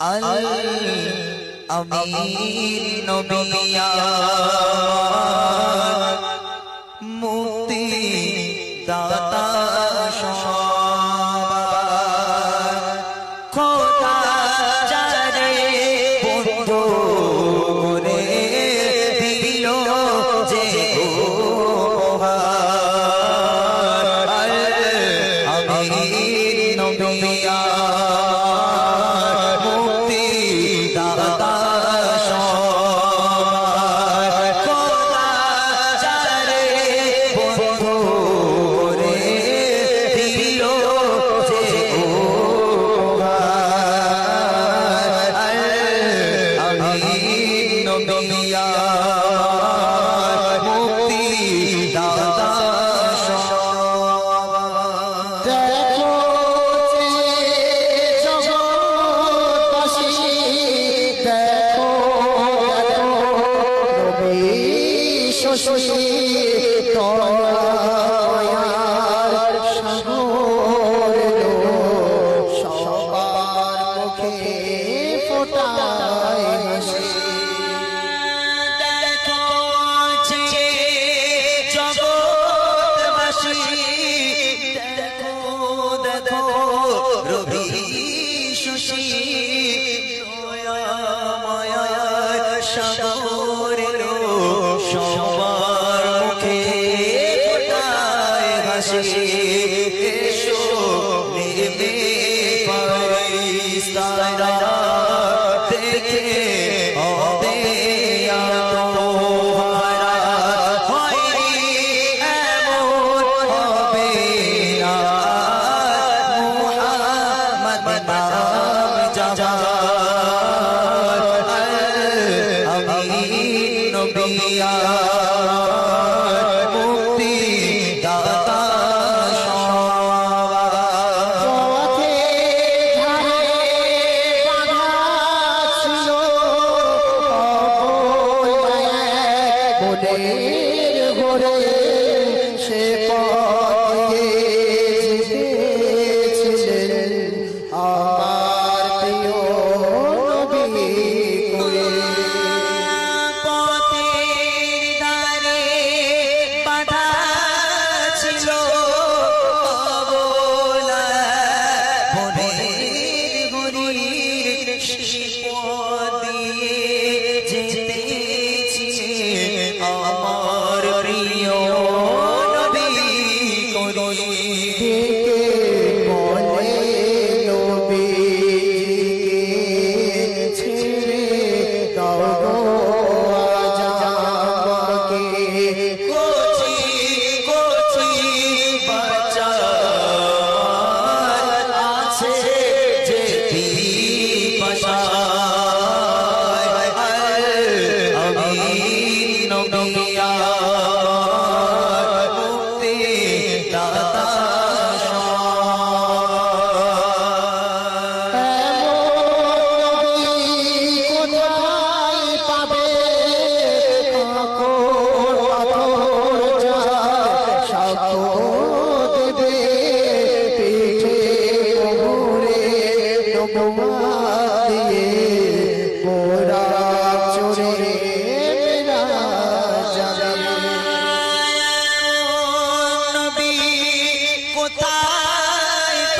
আল আমিন নবিয়া ইলা পাশে এসো মেরে পাইস্তারা মনের গোরে সে পা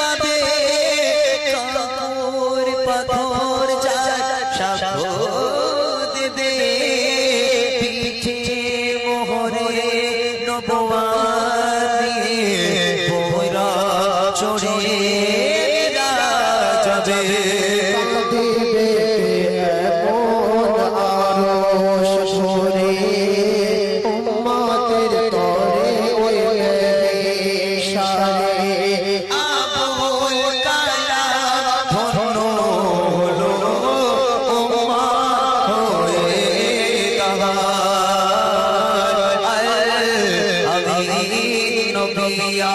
পাবে। কামর পাথর যার সাপোদ দে পিঠে মোহরে নবওয়া दुनिया